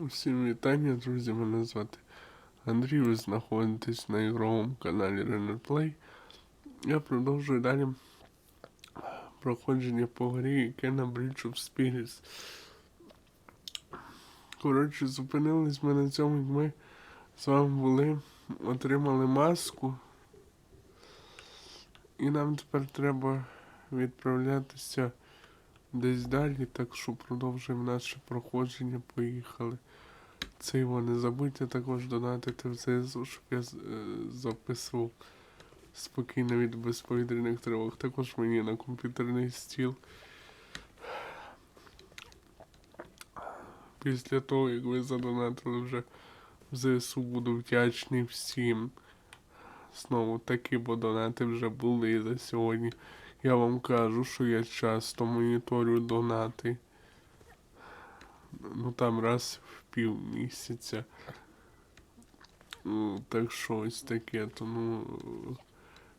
Усім вітання, друзі. Мене звати Андрій. Ви знаходитесь на ігровому каналі Reneplay. Я продовжую далі проходження по грі Kena Bridge of Spirits. Коротше, зупинились ми на цьому, як ми з вами були, отримали маску. І нам тепер треба відправлятися десь далі, так що продовжуємо наше проходження. Поїхали. Це його не забудьте також донатити в ЗСУ, щоб я е, записував спокійно від безповітряних тривог. Також мені на комп'ютерний стіл. Після того, як ви задонатили вже в ЗСУ, буду вдячний всім. Знову такі, бо донати вже були за сьогодні. Я вам кажу, що я часто моніторю донати. Ну там раз в півмісяця. Ну, так що ось таке, то ну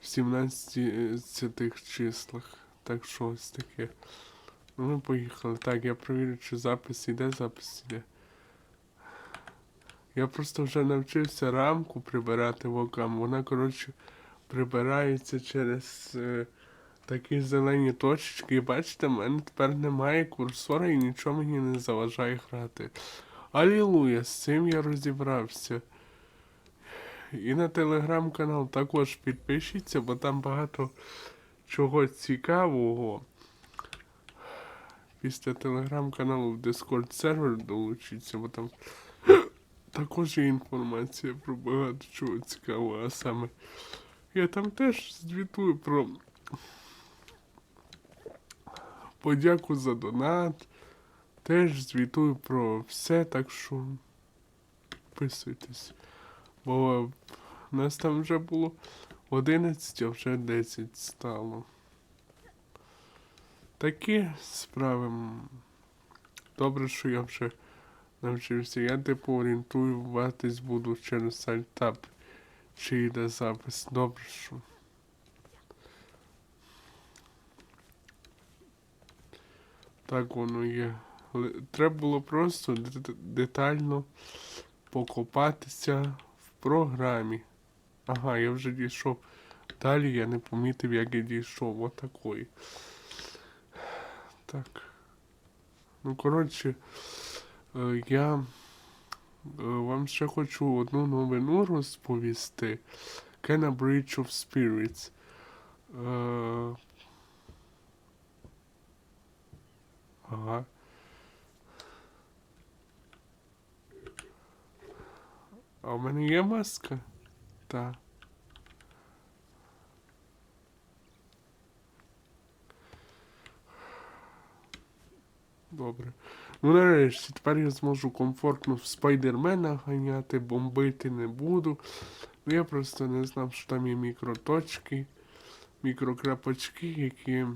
в 17 тих числах. Так що ось таке. Ну ми поїхали. Так, я провірю, чи запис іде, запис іде. Я просто вже навчився рамку прибирати в окам. Вона, коротше, прибирається через е, такі зелені точечки. І бачите, в мене тепер немає курсора і нічого мені не заважає грати. Алілуя, з цим я розібрався. І на телеграм-канал також підпишіться, бо там багато чого цікавого. Після телеграм-каналу в Discord сервер долучіться, бо там також є інформація про багато чого цікавого, а саме я там теж звітую про подяку за донат. Теж звітую про все, так що підписуйтесь. Бо нас там вже було 11, а вже 10 стало. Такі справи. Добре, що я вже навчився. Я типу орієнтуватись буду через альтап. Чи йде запис. Добре, що. Так воно є. Треба було просто детально покопатися в програмі. Ага, я вже дійшов. Далі я не помітив, як я дійшов. Отакої. Так. Ну, коротше, е, я е, вам ще хочу одну новину розповісти. Kena Bridge of Spirits. Ага. А у мене є маска? Так. Добре. Ну нарешті, тепер я зможу комфортно в спайдермена ганяти, бомбити не буду. Ну я просто не знав, що там є мікроточки, мікрокрапочки, які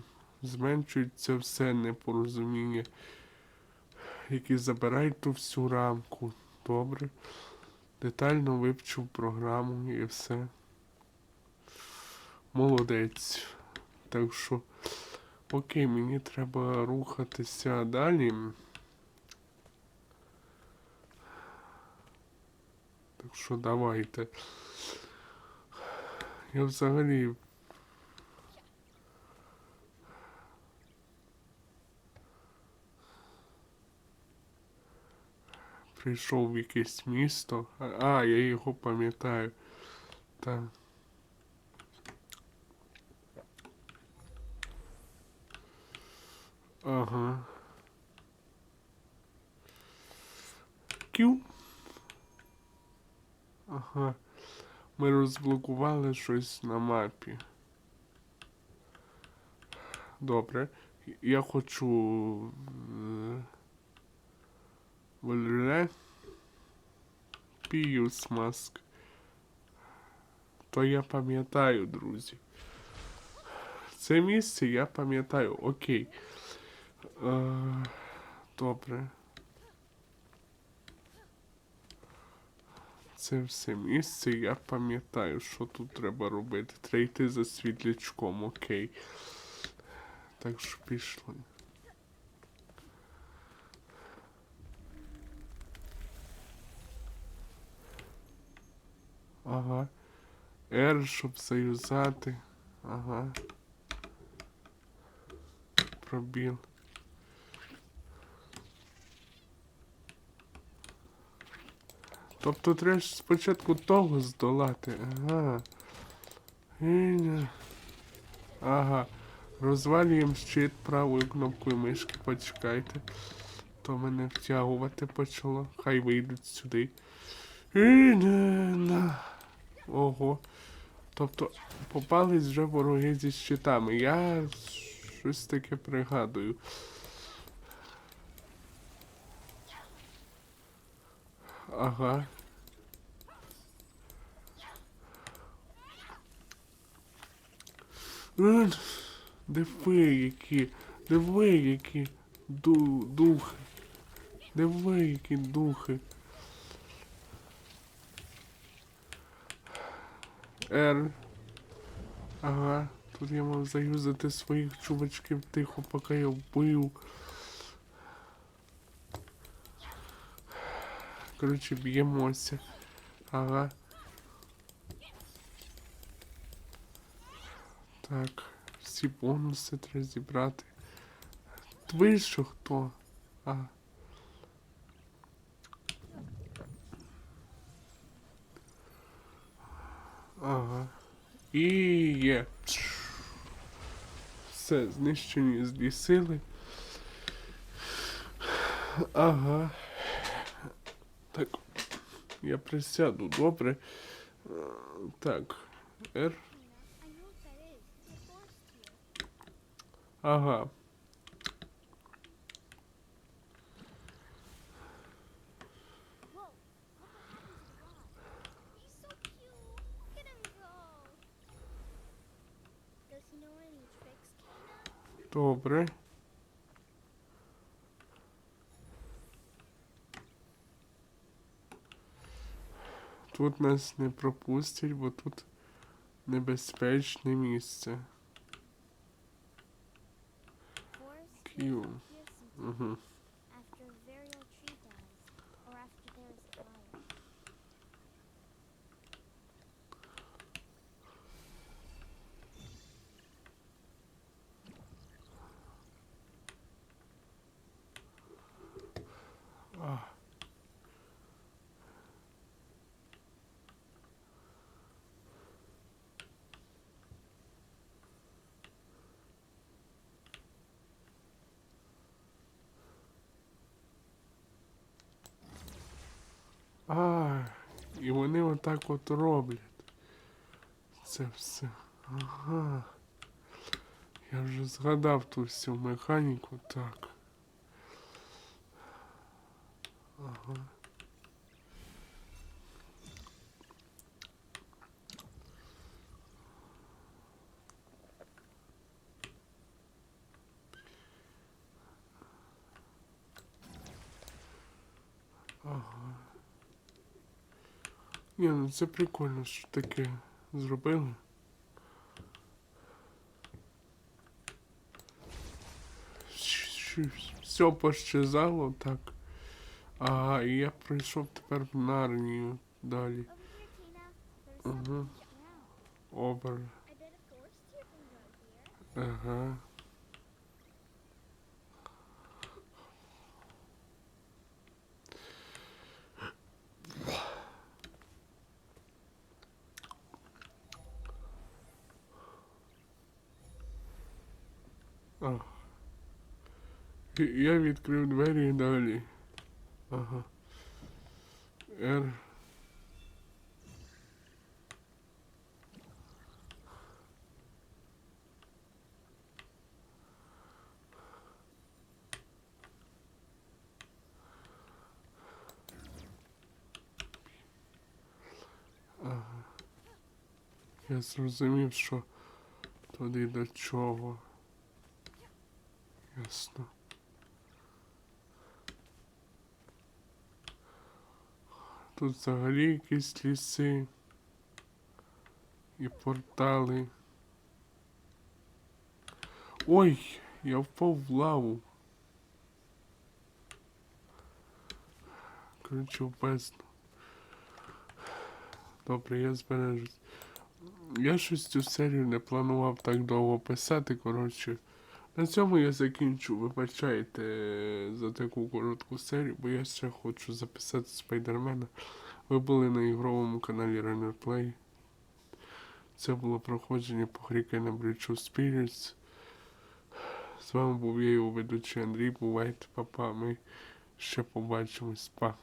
зменшують це все непорозуміння, які забирають ту всю рамку. Добре. Детально вивчив програму і все. Молодець. Так що, окей, мені треба рухатися далі. Так що давайте. Я взагалі прийшов в якесь місто. А, я його пам'ятаю. Так. Ага. Кю. Ага. Ми розблокували щось на мапі. Добре. Я хочу. Валере. Піюс маск. То я пам'ятаю, друзі. Це місце я пам'ятаю. Окей. Е, добре. Це все місце, я пам'ятаю, що тут треба робити. Треба йти за світлячком, окей. Так що пішли. Ага. R, щоб заюзати. Ага. Пробіл. Тобто треба спочатку того здолати. Ага. Ага. Розвалюємо щит правою кнопкою мишки, почекайте. То мене втягувати почало. Хай вийдуть сюди. Іня. Тобто попались вже вороги зі щитами. Я щось таке пригадую. Ага. Диви, які, диви, які ду, духи. Диви, які духи. Р. Ага, тут я мав заюзати своїх чувачків тихо, поки я вбив. Коротше, б'ємося. Ага. Так, всі бонуси треба зібрати. Ви що хто? А. Ага. І є. Все, знищені злі сили. Ага. Так. Я присяду, добре. Так. Р. I Добре. Тут нас не пропустять, бо тут небезпечне місце. Sometimes Угу. А, і вони отак от роблять. Це все. Ага. Я вже згадав ту всю механіку, так. Ага. Ні, ну це прикольно, що таке зробили. Все пощезало так. Ага, і я прийшов тепер в Нарнію далі. Угу. Обер. I bet a forest deer can go here. Ага. А. І- Я відкрив двері далі. Ага. Р. Ага. Я зрозумів, що туди до чого. Ясно. Тут взагалі якісь ліси і портали. Ой, я впав в лаву. Коротше, бездну. Добре, я збережусь. Я щось цю серію не планував так довго писати, коротше. На цьому я закінчу. Вибачайте е, за таку коротку серію, бо я ще хочу записати Спайдермена. Ви були на ігровому каналі Runner Play. Це було проходження по грі Can Bridge of Spirits. З вами був я його ведучий Андрій. Бувайте, папа. Ми ще побачимось. Па.